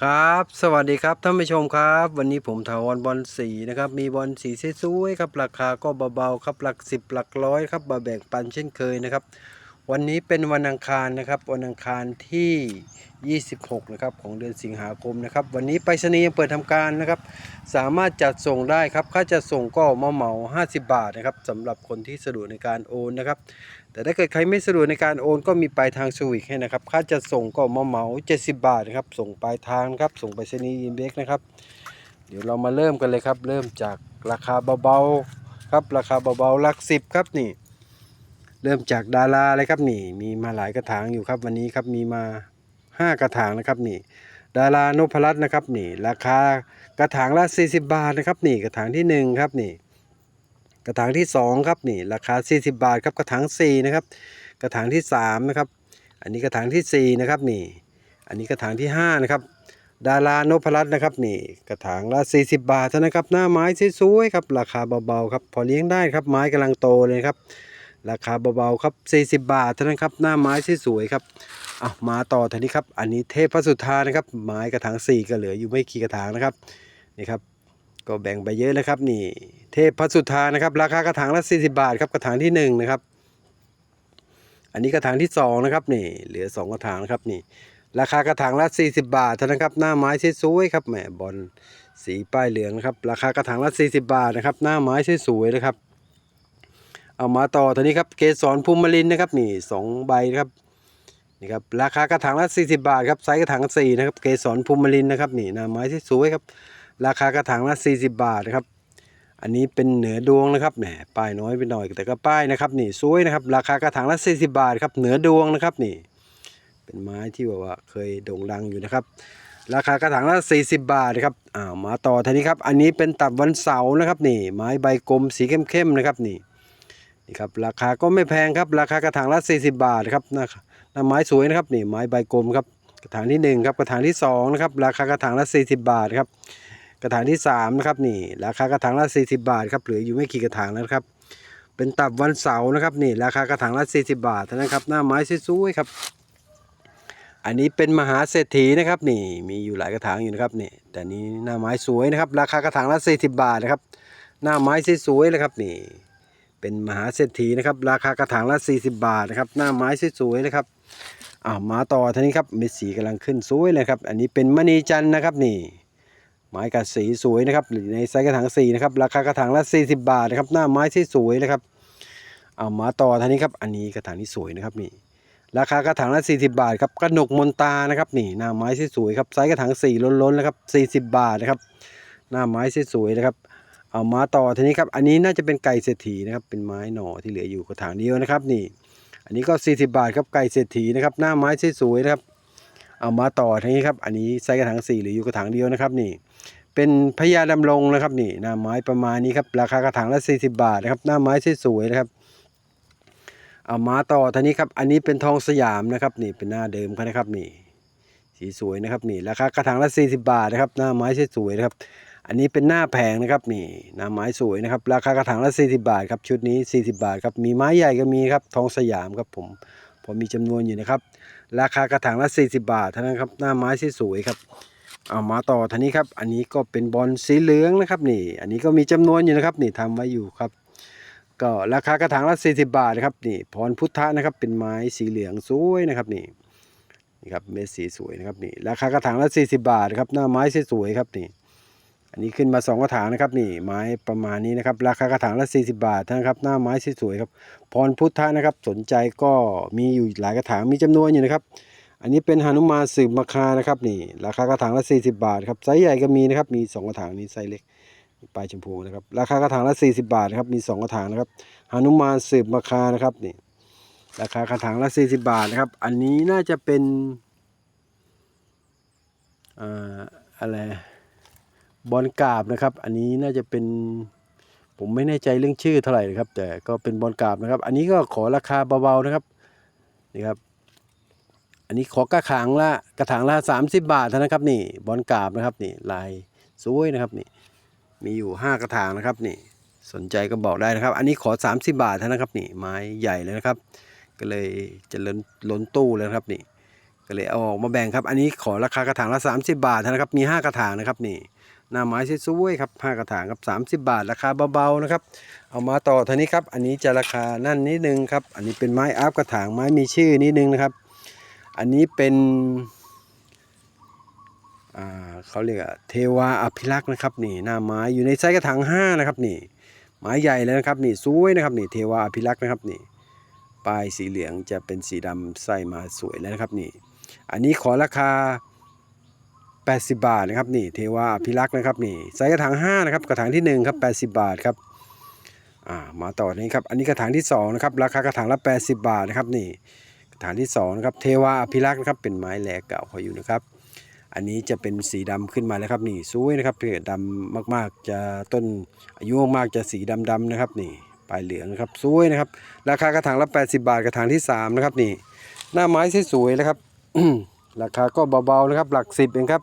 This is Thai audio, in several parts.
ครับสวัสดีครับท่านผู้ชมครับ วันนี้ผมถาวรบอลสีนะครับ มีบอลสีสวยๆครับราคาก็เบาๆครับหลักสิบหลักร้อยครับมาแบ่งปันเช่นเคยนะครับ วันนี้เป็นวันอังคารนะครับ วันอังคารที่ 26 นะครับของเดือนสิงหาคมนะครับ วันนี้ไปรษณีย์ยังเปิดทำการนะครับ สามารถจัดส่งได้ครับค่าจัดส่งก็มาเหมา 50 บาทนะครับสำหรับคนที่สะดวกในการโอนนะครับ แต่ถ้าเกิดใครไม่สะดวกในการโอนก็มีปลายทางสวิกให้นะครับ ค่าจัดส่งก็มาเหมา 70 บาทนะครับ ส่งปลายทางครับ ส่งไปรษณีย์อินเบ็กนะครับ เดี๋ยวเรามาเริ่มกันเลยครับ เริ่มจากราคาเบาๆครับ ราคาเบาๆหลักสิบครับนี่ เริ่มจากดาราเลยครับนี่ มีมาหลายกระถางอยู่ครับ วันนี้ครับมีมา 5 กระถางนะครับนี่ ดารานพรัตน์นะครับนี่ ราคากระถางละ40 บาทนะครับนี่กระถางที่หนึ่งครับนี่ กระถางที่สองครับนี่ ราคา 40 บาทครับกระถางสี่นะครับกระถางที่สามนะครับอันนี้กระถางที่สี่นะครับนี่ อันนี้กระถางที่ห้านะครับดารานพรัตน์นะครับนี่กระถางละ 40 บาทเท่านั้นครับหน้าไม้สวยๆครับราคาเบาๆครับพอเลี้ยงได้ครับไม้กำลังโตเลยครับ ราคาเบาๆครับ 40 บาทเท่านั้นครับหน้าไม้สวยๆครับอะมาต่อทีนี้ครับอันนี้เทพพระสุธานะครับ ไม้กระถางสีก็เหลืออยู่ไม่กี่กระถางนะครับนี่ครับก็แบ่งไปเยอะนะครับนี่เทพพระสุธานะครับ ราคากระถางละ 40 บาทครับกระถางที่หนึ่งนะครับอันนี้กระถางที่สองนะครับนี่เหลือสองกระถางนะครับนี่ราคากระถางละ 40 บาทเท่านั้นครับหน้าไม้สวยๆครับแหมบอลสีป้ายเหลืองนะครับราคากระถางละ 40 บาทนะครับหน้าไม้สวยๆนะครับ เอามาต่อทีนี้ครับเกสรภูมิลินนะครับนี่สองใบครับนี่ครับราคากระถางละ 40 บาทครับไซส์กระถางสี่นะครับเกสรภูมิลินนะครับนี่หน้าไม้ที่สวยครับ ราคากระถางละ40 บาทนะครับ อันนี้เป็นเหนือดวงนะครับแหมป้ายน้อยไปหน่อยแต่ก็ป้ายนะครับนี่สวยนะครับ ราคากระถางละ40 บาทครับเหนือดวงนะครับนี่ เป็นไม้ที่แบบว่าเคยโด่งดังอยู่นะครับ ราคากระถางละ 40 บาทนะครับอ้าวมาต่อทีนี้ครับ อันนี้เป็นตับวันเสาร์นะครับนี่ ไม้ใบกลมสีเข้มๆนะครับนี่ นี่ครับราคาก็ไม่แพงครับ ราคากระถางละ 40 บาทครับนะหน้าไม้สวยนะครับนี่ไม้ใบกลมครับกระถางที่หนึ่งครับกระถางที่สองนะครับ ราคากระถางละ 40 บาทครับกระถางที่สามนะครับนี่ราคากระถางละ 40 บาทครับเหลืออยู่ไม่กี่กระถางแล้วครับเป็นตับวันเสาร์นะครับนี่ราคากระถางละ40 บาทเท่านั้นครับหน้าไม้สวยๆครับ อันนี้เป็นมหาเศรษฐีนะครับนี่มีอยู่หลายกระถางอยู่นะครับนี่แต่นี้หน้าไม้สวยนะครับ ราคากระถางละ40 บาทนะครับ หน้าไม้สวยๆเลยครับนี่ เป็นมหาเศรษฐีนะครับ ราคากระถางละ 40 บาทนะครับ หน้าไม้สวยๆนะครับอ้าวมาต่อทีนี้ครับเม็ดสีกำลังขึ้นสวยเลยครับ อันนี้เป็นมณีจันทร์นะครับนี่ไม้กัดสีสวยนะครับในไซส์กระถางสี่นะครับราคากระถางละ 40 บาทนะครับ หน้าไม้สวยนะครับเอามาต่อทีนี้ครับ อันนี้กระถางที่สวยนะครับนี่ราคากระถางละ 40 บาทครับกระหนกมนตานะครับนี่หน้าไม้สวยครับไซส์กระถางสี่ล้นๆนะครับ 40 บาทนะครับ หน้าไม้สวยนะครับ เอามาต่อทีนี้ครับ อันนี้น่าจะเป็นไก่เศรษฐีนะครับ เป็นไม้หน่อที่เหลืออยู่กระถางเดียวนะครับ นี่ อันนี้ก็ 40 บาทครับไก่เศรษฐีนะครับ หน้าไม้สวยๆนะครับ เอามาต่อทีนี้ครับ อันนี้ไซส์กระถางสี่เหลืออยู่กระถางเดียวนะครับ นี่ เป็นพญาดำรงนะครับ นี่ หน้าไม้ประมาณนี้ครับ ราคากระถางละ 40 บาทนะครับ หน้าไม้สวยๆนะครับเอามาต่อทีนี้ครับ อันนี้เป็นทองสยามนะครับ นี่เป็นหน้าเดิมเขานะครับนี่สีสวยนะครับนี่ราคากระถางละ40 บาทนะครับ หน้าไม้สวยๆนะครับ อันนี้เป็นหน้าแผงนะครับนี่หน้าไม้สวยนะครับ ราคากระถางละ 40 บาทครับชุดนี้ 40 บาทครับมีไม้ใหญ่ก็มีครับทองสยามครับผมพอมีจำนวนอยู่นะครับ ราคากระถางละ 40 บาทเท่านั้นครับหน้าไม้สวยๆครับเอามาต่อทีนี้ครับ อันนี้ก็เป็นบอลสีเหลืองนะครับนี่ อันนี้ก็มีจำนวนอยู่นะครับนี่ทำไว้อยู่ครับ ก็ราคากระถางละ 40 บาทนะครับนี่พรพุทธะนะครับเป็นไม้สีเหลืองสวยนะครับนี่นี่ครับเม็ดสีสวยนะครับนี่ราคากระถางละ 40 บาทครับหน้าไม้สวยๆครับนี่ อันนี้ขึ้นมาสองกระถางนะครับนี่ไม้ประมาณนี้นะครับ ราคากระถางละ 40 บาทนะครับ หน้าไม้สวยๆครับพรพุทธะนะครับ สนใจก็มีอยู่หลายกระถางมีจำนวนอยู่นะครับ อันนี้เป็นหนุมานสืบมาคานะครับนี่ ราคากระถางละ 40 บาทครับไซส์ใหญ่ก็มีนะครับมี 2 กระถางนี้ไซส์เล็กปลายชมพูนะครับราคากระถางละ 40 บาทนะครับมี 2 กระถางนะครับหนุมานสืบมาคานะครับนี่ราคากระถางละ 40 บาทนะครับ อันนี้น่าจะเป็นอ่าอะไร บอลกาบนะครับ อันนี้น่าจะเป็นผมไม่แน่ใจเรื่องชื่อเท่าไหร่นะครับ แต่ก็เป็นบอลกาบนะครับ อันนี้ก็ขอราคาเบาๆนะครับนี่ครับ อันนี้ขอกระถางละกระถางละสามสิบาทเท่านั้นครับนี่บอลกาบนะครับนี่ลายสวยนะครับนี่มีอยู่ห้ากระถางนะครับนี่สนใจก็บอกได้นะครับ อันนี้ขอ 30 บาทเท่านั้นครับนี่ไม้ใหญ่เลยนะครับ ก็เลยจะล้นล้นตู้แล้วครับนี่ก็เลยเอาออกมาแบ่งครับ อันนี้ขอราคากระถางละ 30 บาทนะครับ มี 5 กระถางนะครับนี่ หน้าไม้สวยๆครับ5กระถางครับ30 บาทราคาเบาๆนะครับ เอามาต่อทีนี้ครับ อันนี้จะราคานั่นนิดนึงครับ อันนี้เป็นไม้อาร์ฟกระถางไม้มีชื่อนิดนึงนะครับ อันนี้เป็นเขาเรียกเทวาอภิรักษ์นะครับนี่หน้าไม้อยู่ในไซส์กระถาง5นะครับนี่ไม้ใหญ่เลยนะครับนี่สวยนะครับนี่เทวาอภิรักษ์นะครับนี่ปลายสีเหลืองจะเป็นสีดำใส่มาสวยแล้วนะครับนี่ อันนี้ขอราคา 80 บาทนะครับนี่เทวาอภิรักษ์นะครับนี่ไซส์กระถาง5นะครับกระถางที่1ครับ80 บาทครับอ่ามาต่อนี้ครับอันนี้กระถางที่2นะครับราคากระถางละ 80 บาทนะครับนี่กระถางที่2นะครับเทวาอภิรักษ์นะครับเป็นไม้แหลกเก่าเขาอยู่นะครับ อันนี้จะเป็นสีดำขึ้นมาแล้วครับนี่สวยนะครับเพื่อดำมากๆจะต้นอายุมากๆจะสีดำๆนะครับนี่ปลายเหลืองนะครับสวยนะครับ ราคากระถางละ 80 บาทกระถางที่3นะครับนี่หน้าไม้สวยๆนะครับ ราคาก็เบาๆนะครับหลักสิบเองครับ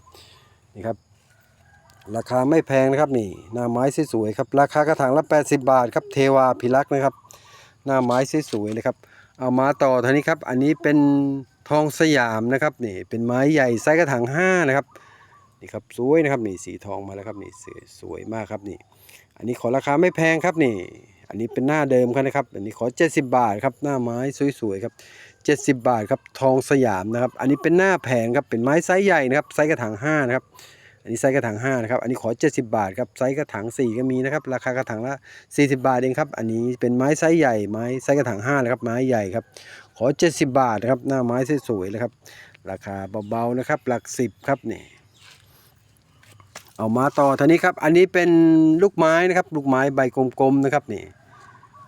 นี่ครับราคาไม่แพงนะครับนี่หน้าไม้สวยๆครับราคากระถางละ80 บาทครับเทวาพิรักษ์นะครับ หน้าไม้สวยๆเลยครับเอามาต่อทีนี้ครับอันนี้เป็นทองสยามนะครับนี่เป็นไม้ใหญ่ไซส์กระถาง5นะครับนี่ครับสวยนะครับนี่สีทองมาแล้วครับนี่สวยมากครับนี่ อันนี้ขอราคาไม่แพงครับนี่ อันนี้เป็นหน้าเดิมครับนะครับ อันนี้ขอ 70 บาทครับ หน้าไม้สวยๆครับ 70 บาทครับทองสยามนะครับ อันนี้เป็นหน้าแผงครับเป็นไม้ไซส์ใหญ่นะครับไซส์กระถาง5นะครับอันนี้ไซส์กระถาง5นะครับ อันนี้ขอ 70 บาทครับ ไซส์กระถาง4 ก็มีนะครับ ราคากระถางละ 40 บาทเองครับ อันนี้เป็นไม้ไซส์ใหญ่ ไม้ไซส์กระถาง5นะครับ ไม้ใหญ่ครับ ขอ 70 บาทนะครับ หน้าไม้สวยๆเลยครับ ราคาเบาๆนะครับ หลักสิบครับนี่ เอามาต่อทีนี้ครับ อันนี้เป็นลูกไม้นะครับ ลูกไม้ใบกลมๆนะครับนี่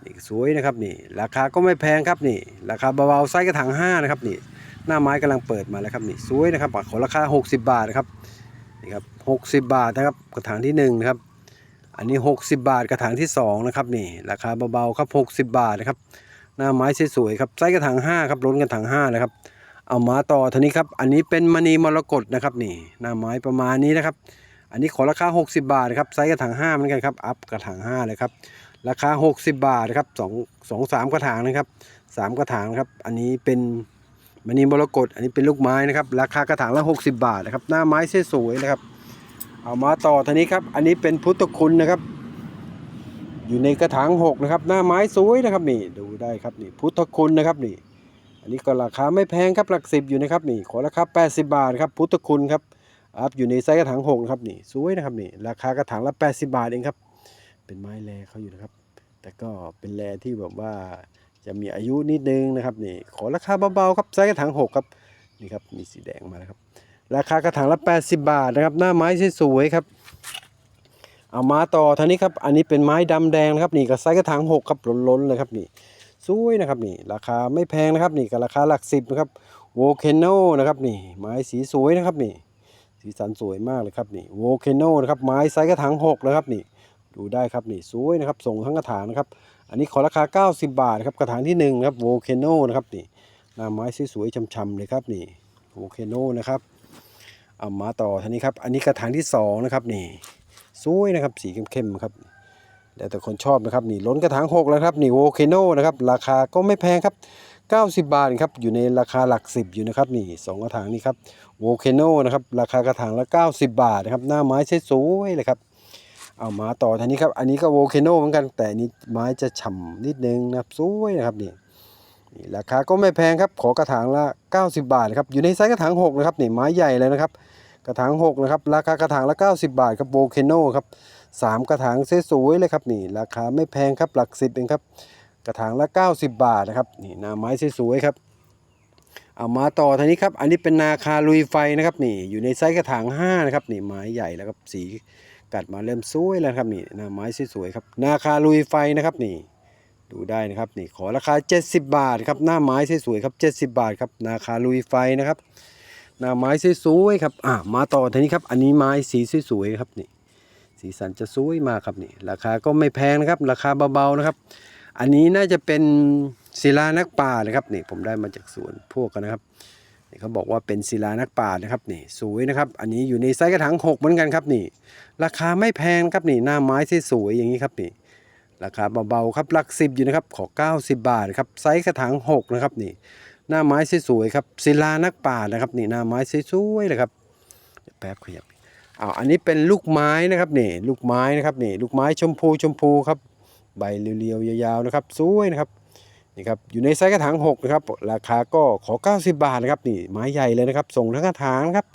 นี่สวยนะครับนี่ ราคาก็ไม่แพงครับนี่ ราคาเบาๆไซส์กระถาง5นะครับนี่ หน้าไม้กำลังเปิดมาแล้วครับนี่สวยนะครับขอราคา 60 บาทนะครับนี่ครับ60 บาทนะครับกระถางที่1นะครับอันนี้ 60 บาทกระถางที่2นะครับนี่ ราคาเบาๆครับ 60 บาทนะครับหน้าไม้สวยๆครับไซส์กระถาง5ครับล้นกระถาง5นะครับเอามาต่อทีนี้ครับ อันนี้เป็นมณีมรกตนะครับนี่หน้าไม้ประมาณนี้นะครับ อันนี้ขอราคา 60 บาทครับไซส์กระถาง5เหมือนกันครับอัพกระถาง5เลยครับ ราคา 60 บาทนะครับ2 2 3กระถางนะครับ3กระถางครับ อันนี้เป็นมณีมรกตอันนี้เป็นลูกไม้นะครับ ราคากระถางละ 60 บาทนะครับ หน้าไม้สวยๆนะครับ เอามาต่อทีนี้ครับ อันนี้เป็นพุทธคุณนะครับ อยู่ในกระถาง6นะครับ หน้าไม้สวยนะครับนี่ดูได้ครับนี่พุทธคุณนะครับนี่ อันนี้ก็ราคาไม่แพงครับหลักสิบอยู่นะครับนี่ขอราคา80 บาทครับพุทธคุณครับอัพอยู่ในไซส์กระถาง6นะครับนี่สวยนะครับนี่ราคากระถางละ 80 บาทเองครับ เป็นไม้แลเขาอยู่นะครับ แต่ก็เป็นแลที่แบบว่าจะมีอายุนิดนึงนะครับนี่ขอราคาเบาๆครับไซส์กระถาง6ครับนี่ครับมีสีแดงมาแล้วครับ ราคากระถางละ 80 บาทนะครับ หน้าไม้สวยๆครับ เอามาต่อท่านี้ครับ อันนี้เป็นไม้ดำแดงนะครับนี่ก็ไซส์กระถาง6ครับล้นๆเลยครับนี่สวยนะครับนี่ราคาไม่แพงนะครับนี่ก็ราคาหลักสิบนะครับโวเคโนนะครับนี่ไม้สีสวยนะครับนี่สีสันสวยมากเลยครับนี่โวเคโนนะครับไม้ไซส์กระถาง6นะครับนี่ ดูได้ครับนี่สวยนะครับส่งทั้งกระถางนะครับ อันนี้ขอราคา 90 บาทครับกระถางที่1นะครับโวเคโนนะครับนี่หน้าไม้สวยๆช่ำๆเลยครับนี่โวเคโนนะครับเอามาต่อทีนี้ครับอันนี้กระถางที่2นะครับนี่สวยนะครับสีเข้มๆครับแล้วแต่คนชอบนะครับนี่ล้นกระถาง6แล้วครับนี่โวเคโนนะครับราคาก็ไม่แพงครับ90 บาทครับอยู่ในราคาหลักสิบอยู่นะครับนี่สองกระถางนี่ครับโวเคโนนะครับราคากระถางละ 90 บาทนะครับหน้าไม้สวยๆเลยครับ เอามาต่อทีนี้ครับ อันนี้ก็โวเคโนเหมือนกัน แต่นี้ไม้จะฉ่ำนิดนึงนะครับสวยนะครับนี่นี่ราคาก็ไม่แพงครับ ขอกระถางละ 90 บาทครับ อยู่ในไซส์กระถาง6นะครับนี่ไม้ใหญ่เลยนะครับ กระถาง6นะครับ ราคากระถางละ 90 บาทครับโวเคโนครับสามกระถางสวยๆเลยครับนี่ ราคาไม่แพงครับหลักสิบเองครับ กระถางละ 90 บาทนะครับนี่หน้าไม้สวยๆครับเอามาต่อทีนี้ครับ อันนี้เป็นนาคาลุยไฟนะครับนี่ อยู่ในไซส์กระถาง5นะครับนี่ไม้ใหญ่แล้วครับสี กัดมาเริ่มสวยแล้วครับนี่น้าไม้สวยๆครับนาคาลุยไฟนะครับนี่ ดูได้นะครับนี่ขอราคา 70 บาทครับหน้าไม้สวยๆครับ 70 บาทครับนาคาลุยไฟนะครับหน้าไม้สวยๆครับอะมาต่อทีนี้ครับอันนี้ไม้สีสวยๆครับนี่สีสันจะสวยมากครับนี่ราคาก็ไม่แพงนะครับ ราคาเบาๆนะครับ อันนี้น่าจะเป็นศิลานักป่านะครับนี่ผมได้มาจากสวนพวกกันนะครับ เขาบอกว่าเป็นศิลานักป่านะครับนี่สวยนะครับ อันนี้อยู่ในไซส์กระถาง6เหมือนกันครับนี่ ราคาไม่แพงครับนี่หน้าไม้สวยอย่างนี้ครับนี่ราคาเบาๆครับหลักสิบอยู่นะครับขอ 90 บาทครับไซส์กระถาง6นะครับนี่ หน้าไม้สวยๆครับศิลานักป่านะครับนี่หน้าไม้สวยๆเลยครับแป๊บขยับอ้าวอันนี้เป็นลูกไม้นะครับนี่ลูกไม้นะครับนี่ลูกไม้ชมพูชมพูครับใบเรียวๆยาวๆนะครับสวยนะครับ นี่ครับอยู่ในไซส์กระถาง6นะครับราคาก็ขอ 90 บาทนะครับนี่ไม้ใหญ่เลยนะครับ ส่งทั้งกระถางนะครับ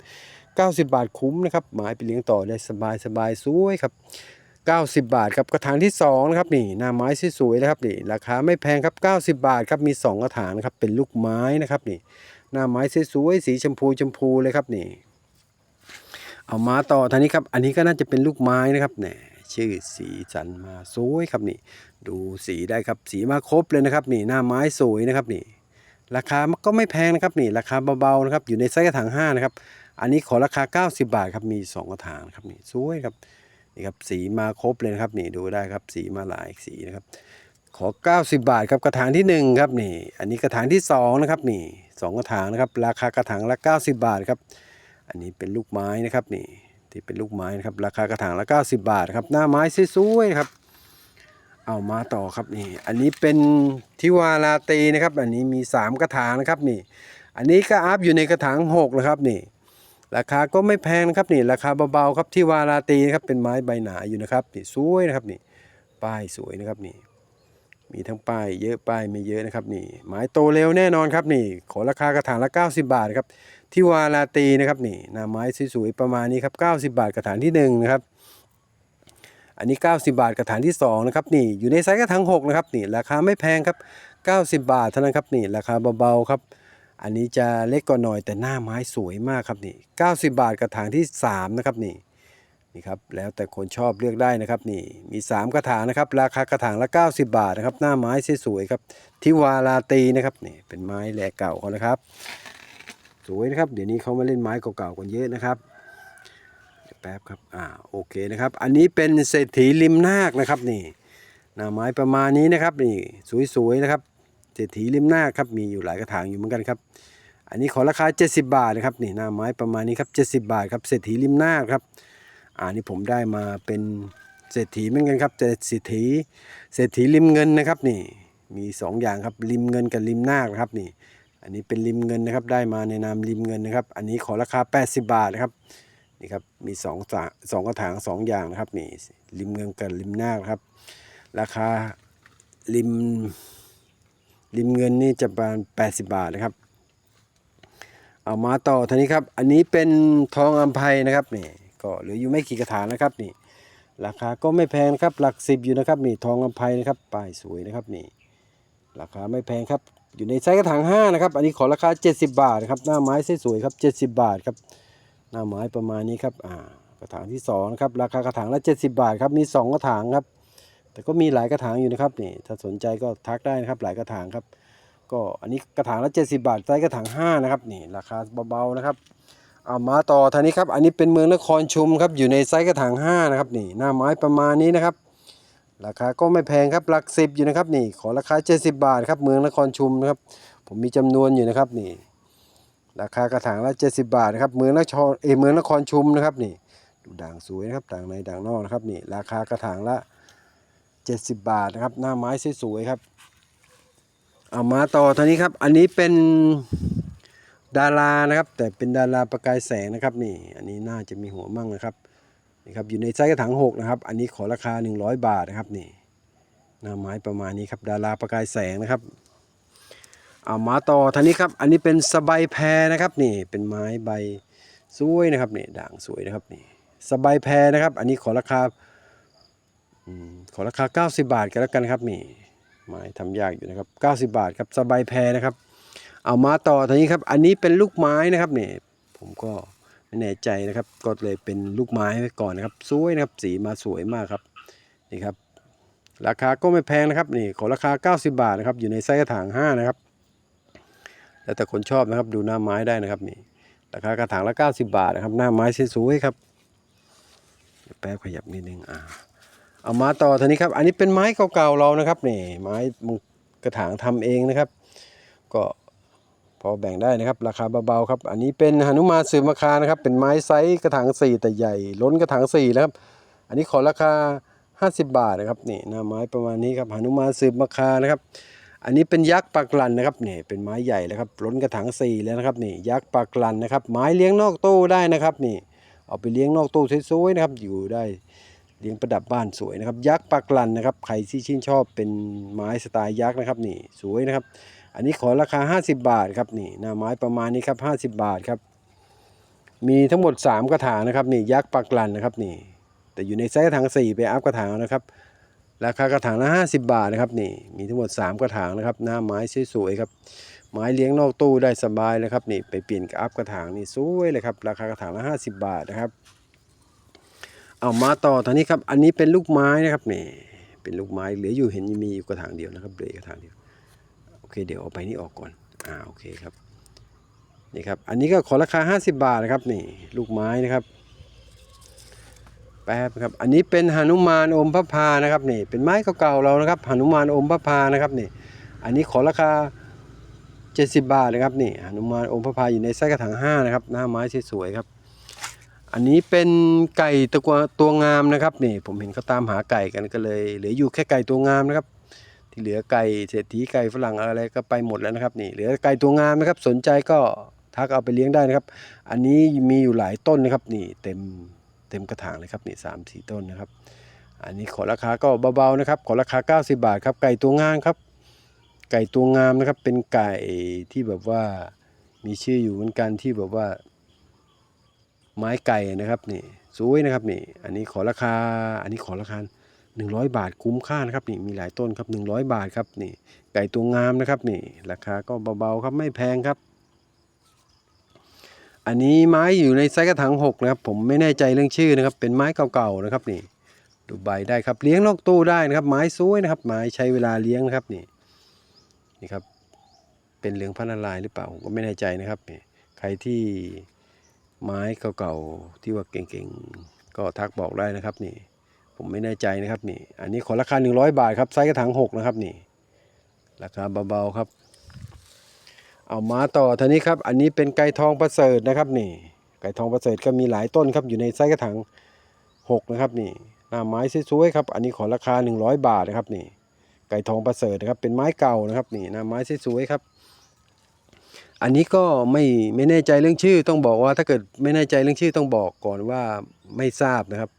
90 บาทคุ้มนะครับไม้ไปเลี้ยงต่อได้สบายสบายสวยครับ90 บาทครับกระถางที่2นะครับนี่หน้าไม้สวยๆนะครับนี่ราคาไม่แพงครับ 90 บาทครับมี 2 กระถางนะครับเป็นลูกไม้นะครับนี่หน้าไม้สวยๆสีชมพูชมพูเลยครับนี่ เอามาต่อทางนี้ครับ อันนี้ก็น่าจะเป็นลูกไม้นะครับเนี่ยชื่อสีสันมาสวยครับนี่ ดูสีได้ครับสีมาครบเลยนะครับ นี่หน้าไม้สวยนะครับนี่ ราคาก็ไม่แพงนะครับนี่ ราคาเบาๆนะครับ อยู่ในไซส์กระถาง5นะครับ อันนี้ขอราคา 90 บาทครับมี 2 กระถางครับนี่สวยครับนี่ครับสีมาครบเลยนะครับนี่ดูได้ครับสีมาหลายสีนะครับ ขอ 90 บาทครับกระถางที่ 1 ครับนี่ อันนี้กระถางที่ 2 นะครับนี่สองกระถางนะครับ ราคากระถางละ 90 บาทครับอันนี้เป็นลูกไม้นะครับนี่ที่เป็นลูกไม้นะครับ ราคากระถางละ 90 บาทครับหน้าไม้สวยๆครับ เอามาต่อครับนี่ อันนี้เป็นทิวาราตีนะครับ อันนี้มี 3 กระถางนะครับนี่ อันนี้ก็อัพอยู่ในกระถาง6นะครับนี่ ราคาก็ไม่แพงนะครับนี่ ราคาเบาๆครับที่วาราตีนะครับเป็นไม้ใบหนาอยู่นะครับนี่สวยนะครับนี่ ป้ายสวยนะครับนี่ มีทั้งป้ายเยอะป้ายไม่เยอะนะครับนี่ ไม้โตเร็วแน่นอนครับนี่ ขอราคากระถางละ 90 บาทครับที่วาราตีนะครับนี่หน้าไม้สวยๆประมาณนี้ครับ90 บาทกระถางที่หนึ่งนะครับ อันนี้ 90 บาทกระถางที่สองนะครับนี่อยู่ในไซส์กระถาง6นะครับนี่ราคาไม่แพงครับ 90 บาทเท่านั้นครับนี่ราคาเบาๆครับ อันนี้จะเล็กกว่าหน่อยแต่หน้าไม้สวยมากครับนี่ 90 บาทกระถางที่3นะครับนี่นี่ครับแล้วแต่คนชอบเลือกได้นะครับนี่มี 3 กระถางนะครับ ราคากระถางละ 90 บาทนะครับ หน้าไม้สวยๆครับทิวาราตีนะครับนี่เป็นไม้แหลกเก่าเขานะครับ สวยนะครับ เดี๋ยวนี้เขามาเล่นไม้เก่าๆกันเยอะนะครับ แป๊บครับอ่าโอเคนะครับ อันนี้เป็นเศรษฐีริมนาคนะครับนี่หน้าไม้ประมาณนี้นะครับนี่สวยๆนะครับเศรษฐีริมนาคครับมีอยู่หลายกระถางอยู่เหมือนกันครับ อันนี้ขอราคา 70 บาทนะครับนี่หน้าไม้ประมาณนี้ครับ70 บาทครับเศรษฐีริมนาคครับอ่านี่ผมได้มาเป็นเศรษฐีเหมือนกันครับแต่เศรษฐีเศรษฐีริมเงินนะครับนี่มีสองอย่างครับริมเงินกับริมนาคนะครับนี่อันนี้เป็นริมเงินนะครับได้มาในนามริมเงินนะครับ อันนี้ขอราคา 80 บาทนะครับ นี่ครับมีสองสาสองกระถางสองอย่างนะครับนี่ริมเงินกับริมนาคครับ ราคาริมริมเงินนี่จะประมาณ80 บาทนะครับ เอามาต่อทีนี้ครับ อันนี้เป็นทองอัมไพนะครับนี่ก็เหลืออยู่ไม่กี่กระถางนะครับนี่ ราคาก็ไม่แพงครับหลักสิบอยู่นะครับนี่ทองอัมไพนะครับป้ายสวยนะครับนี่ ราคาไม่แพงครับอยู่ในไซส์กระถาง5นะครับ อันนี้ขอราคา 70 บาทนะครับหน้าไม้สวยๆครับ70 บาทครับ หน้าไม้ประมาณนี้ครับอ่ากระถางที่2นะครับราคากระถางละ70 บาทครับมี 2 กระถางครับ แต่ก็มีหลายกระถางอยู่นะครับนี่ถ้าสนใจก็ทักได้นะครับหลายกระถางครับ ก็อันนี้กระถางละ70 บาทไซส์กระถาง5นะครับนี่ราคาเบาๆนะครับเอามาต่อทางนี้ครับ อันนี้เป็นเมืองนครชุมครับอยู่ในไซส์กระถาง5นะครับนี่หน้าไม้ประมาณนี้นะครับ ราคาก็ไม่แพงครับหลักสิบอยู่นะครับนี่ขอราคา 70 บาทครับเมืองนครชุมนะครับผมมีจำนวนอยู่นะครับนี่ ราคากระถางละ70 บาทนะครับเมืองนครเอเมืองนครชุมนะครับนี่ดูด่างสวยนะครับด่างในด่างนอกนะครับนี่ราคากระถางละ 70 บาทนะครับหน้าไม้สวยๆครับเอามาต่อท่านี้ครับ อันนี้เป็นดารานะครับ แต่เป็นดาราประกายแสงนะครับนี่ อันนี้น่าจะมีหัวมั่งนะครับนี่ครับอยู่ในไซส์กระถาง6นะครับ อันนี้ขอราคา 100 บาทนะครับนี่หน้าไม้ประมาณนี้ครับ ดาราประกายแสงนะครับ เอามาต่อท่านี้ครับ อันนี้เป็นสบายแพรนะครับนี่เป็นไม้ใบสวยนะครับนี่ด่างสวยนะครับนี่สบายแพรนะครับ อันนี้ขอราคาอขอราคา 90 บาทกันแล้วกันครับนี่ไม้ทำยากอยู่นะครับ 90 บาทครับสบายแพรนะครับ เอามาต่อท่านี้ครับ อันนี้เป็นลูกไม้นะครับนี่ผมก็ไม่แน่ใจนะครับ ก็เลยเป็นลูกไม้ไว้ก่อนนะครับสวยนะครับสีมาสวยมากครับนี่ครับราคาก็ไม่แพงนะครับนี่ขอราคา 90 บาทนะครับอยู่ในไซส์กระถาง5นะครับ แล้วแต่คนชอบนะครับดูหน้าไม้ได้นะครับนี่ราคากระถางละ 90 บาทนะครับ หน้าไม้สวยๆครับแป๊บขยับนิดนึงอ่าเอามาต่อทีนี้ครับ อันนี้เป็นไม้เก่าๆเรานะครับนี่ไม้กระถางทำเองนะครับ ก็พอแบ่งได้นะครับ ราคาเบาๆครับ อันนี้เป็นหนุมานสืบมาคานะครับ เป็นไม้ไซส์กระถางสี่แต่ใหญ่ ล้นกระถางสี่นะครับ อันนี้ขอราคา 50 บาทนะครับนี่หน้าไม้ประมาณนี้ครับหนุมานสืบมาคานะครับ อันนี้เป็นยักษ์ปากลันนะครับนี่เป็นไม้ใหญ่แล้วครับล้นกระถางสี่แล้วนะครับนี่ยักษ์ปากลันนะครับ ไม้เลี้ยงนอกตู้ได้นะครับนี่เอาไปเลี้ยงนอกตู้สวยๆนะครับ อยู่ได้เลี้ยงประดับบ้านสวยนะครับ ยักษ์ปากลันนะครับใครที่ชื่นชอบเป็นไม้สไตล์ยักษ์นะครับนี่สวยนะครับ อันนี้ขอราคา 50 บาทครับนี่หน้าไม้ประมาณนี้ครับ50 บาทครับมีทั้งหมด 3 กระถางนะครับนี่ยักษ์ปากลันนะครับนี่แต่อยู่ในไซส์กระถาง4ไปอัพกระถางนะครับ ราคากระถางละ50 บาทนะครับนี่มีทั้งหมด 3 กระถางนะครับ หน้าไม้สวยๆครับไม้เลี้ยงนอกตู้ได้สบายเลยครับนี่ไปเปลี่ยนกับอัพกระถางนี่สวยเลยครับราคากระถางละ50 บาทนะครับ เอามาต่อทางนี้ครับอันนี้เป็นลูกไม้นะครับนี่เป็นลูกไม้เหลืออยู่เห็นมีอยู่กระถางเดียวนะครับเหลืออกกระถางเดียวโอเคเดี๋ยวเอาไปนี่ออกก่อนอ่าโอเคครับนี่ครับอันนี้ก็ขอราคา 50 บาทนะครับนี่ลูกไม้นะครับ แป๊บครับ อันนี้เป็นหนุมานอมพระพานะครับนี่ เป็นไม้เก่าๆเรานะครับหนุมานอมพระพานะครับนี่ อันนี้ขอราคา 70 บาทนะครับนี่หนุมานอมพระพาอยู่ในไส้กระถาง5นะครับหน้าไม้สวยๆครับ อันนี้เป็นไก่ตัวตัวงามนะครับนี่ ผมเห็นเขาตามหาไก่กันก็เลยเหลืออยู่แค่ไก่ตัวงามนะครับ ที่เหลือไก่เศรษฐีไก่ฝรั่งอะไรก็ไปหมดแล้วนะครับนี่เหลือไก่ตัวงามนะครับ สนใจก็ทักเอาไปเลี้ยงได้นะครับ อันนี้มีอยู่หลายต้นนะครับนี่เต็ม เต็มกระถางเลยครับนี่สามสี่ต้นนะครับ อันนี้ขอราคาก็เบาๆนะครับ ขอราคา 90 บาทครับ ไก่ตัวงามครับ ไก่ตัวงามนะครับ เป็นไก่ที่แบบว่ามีชื่ออยู่เหมือนกันที่แบบว่า ไม้ไก่นะครับนี่สวยนะครับนี่ อันนี้ขอราคา อันนี้ขอราคา100 บาทคุ้มค่านะครับนี่มีหลายต้นครับ 100 บาทครับนี่ไก่ตัวงามนะครับนี่ราคาก็เบาๆครับไม่แพงครับ อันนี้ไม้อยู่ในไซส์กระถางหกนะครับผมไม่แน่ใจเรื่องชื่อนะครับ เป็นไม้เก่าๆนะครับนี่ดูใบได้ครับเลี้ยงนอกตู้ได้นะครับ ไม้สวยนะครับ ไม้ใช้เวลาเลี้ยงนะครับนี่นี่ครับเป็นเหลืองพันลายหรือเปล่าผมก็ไม่แน่ใจนะครับนี่ใครที่ไม้เก่าๆที่ว่าเก่งๆก็ทักบอกได้นะครับนี่ผมไม่แน่ใจนะครับนี่อันนี้ขอราคา 100 บาทครับไซส์กระถาง6นะครับนี่ราคาเบาๆครับ เอามาต่อทีนี้ครับ อันนี้เป็นไก่ทองประเสริฐนะครับนี่ ไก่ทองประเสริฐก็มีหลายต้นครับอยู่ในไซส์กระถาง6นะครับนี่หน้าไม้สวยๆครับ อันนี้ขอราคา 100 บาทนะครับนี่ ไก่ทองประเสริฐนะครับ เป็นไม้เก่านะครับนี่หน้าไม้สวยๆครับ อันนี้ก็ไม่ไม่แน่ใจเรื่องชื่อต้องบอกว่าถ้าเกิดไม่แน่ใจเรื่องชื่อต้องบอกก่อนว่าไม่ทราบนะครับ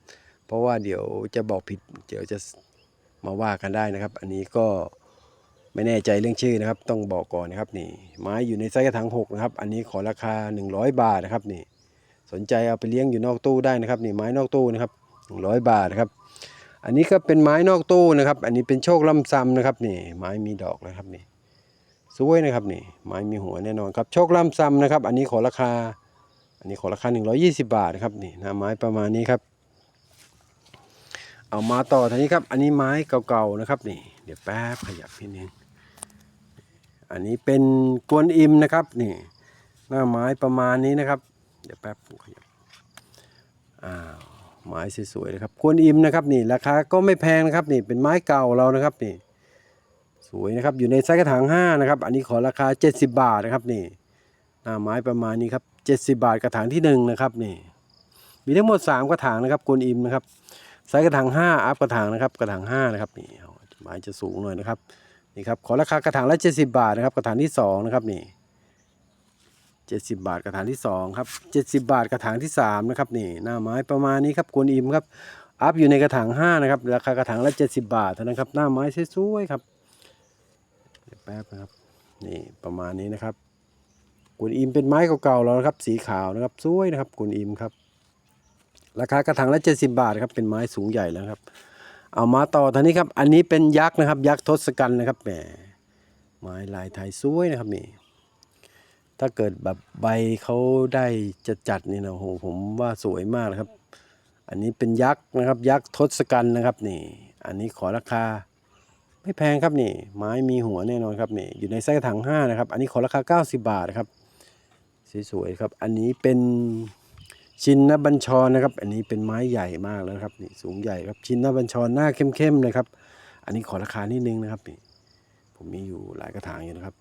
เพราะว่าเดี๋ยวจะบอกผิด เดี๋ยวจะมาว่ากันได้นะครับ อันนี้ก็ ไม่แน่ใจเรื่องชื่อนะครับ ต้องบอกก่อนนะครับนี่ไม้อยู่ในไซส์กระถางหกนะครับ อันนี้ขอราคา 100 บาทนะครับนี่ สนใจเอาไปเลี้ยงอยู่นอกตู้ได้นะครับนี่ไม้นอกตู้นะครับ 100 บาทนะครับ อันนี้ก็เป็นไม้นอกตู้นะครับ อันนี้เป็นโชคลำซ้ำนะครับนี่ ไม้มีดอกนะครับนี่สวยนะครับนี่ ไม้มีหัวแน่นอนครับโชคลำซ้ำนะครับ อันนี้ขอราคา อันนี้ขอราคา 120 บาทนะครับนี่หน้าไม้ประมาณนี้ครับเอามาต่อทีนี้ครับ อันนี้ไม้เก่าๆนะครับนี่ เดี๋ยวแป๊บขยับนิดนึง อันนี้เป็นกวนอิมนะครับนี่หน้าไม้ประมาณนี้นะครับ เดี๋ยวแป๊บขยับอ้าวไม้สวยๆนะครับกวนอิมนะครับนี่ราคาก็ไม่แพงนะครับนี่เป็นไม้เก่าเรานะครับนี่สวยนะครับอยู่ในไซส์กระถาง5นะครับ อันนี้ขอราคา 70 บาทนะครับนี่หน้าไม้ประมาณนี้ครับ70 บาทกระถางที่1นะครับนี่มีทั้งหมด 3 กระถางนะครับกวนอิมนะครับไซส์กระถาง5อัพกระถางนะครับกระถาง5นะครับนี่ไม้จะสูงหน่อยนะครับ นี่ครับขอราคากระถางละ 70 บาทนะครับกระถางที่2นะครับนี่70 บาทกระถางที่2ครับ70 บาทกระถางที่3นะครับนี่หน้าไม้ประมาณนี้ครับกวนอิมครับอัพอยู่ในกระถาง5นะครับราคากระถางละ70 บาทเท่านั้นครับหน้าไม้สวยๆครับแป๊บนะครับนี่ประมาณนี้นะครับกวนอิมเป็นไม้เก่าๆแล้วนะครับสีขาวนะครับสวยนะครับกวนอิมครับราคากระถางละ70 บาทครับเป็นไม้สูงใหญ่แล้วครับ เอามาต่อทางนี้ครับ อันนี้เป็นยักษ์นะครับ ยักษ์ทศกัณฐ์นะครับแหมไม้ลายไทยสวยนะครับนี่ ถ้าเกิดแบบใบเขาได้จะจัดนี่นะโอ้โหผมว่าสวยมากนะครับ อันนี้เป็นยักษ์นะครับ ยักษ์ทศกัณฐ์นะครับนี่ อันนี้ขอราคา ไม่แพงครับนี่ ไม้มีหัวแน่นอนครับนี่ อยู่ในไส้กระถางห้านะครับ อันนี้ขอราคา 90 บาทนะครับสวยๆครับ อันนี้เป็น ชินนบัญชรนะครับ อันนี้เป็นไม้ใหญ่มากแล้วครับนี่สูงใหญ่ครับชินนบัญชรหน้าเข้มๆนะครับ อันนี้ขอราคานิดนึงนะครับนี่ผมมีอยู่หลายกระถางอยู่นะครับ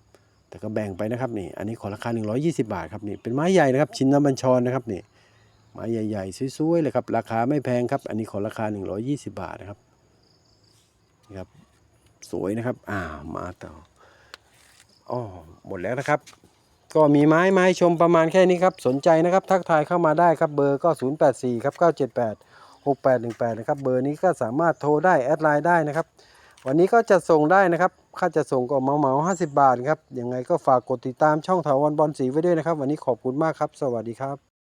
แต่ก็แบ่งไปนะครับนี่ อันนี้ขอราคา 120 บาทครับนี่เป็นไม้ใหญ่นะครับชินนบัญชรนะครับนี่ไม้ใหญ่ๆสวยๆเลยครับราคาไม่แพงครับ อันนี้ขอราคา 120 บาทนะครับนี่ครับสวยนะครับ อ่ามาต่ออ๋อหมดแล้วนะครับ ก็มีไม้ไม้ชมประมาณแค่นี้ครับ สนใจนะครับ ทักทายเข้ามาได้ครับเบอร์ก็ 084ครับ978 6818นะครับเบอร์นี้ก็สามารถโทรได้แอดไลน์ได้นะครับ วันนี้ก็จะส่งได้นะครับค่าจะส่งก็เหมาเหมา50บาทครับยังไงก็ฝากกดติดตามช่องถาวรบอลสีไว้ด้วยนะครับ วันนี้ขอบคุณมากครับ สวัสดีครับ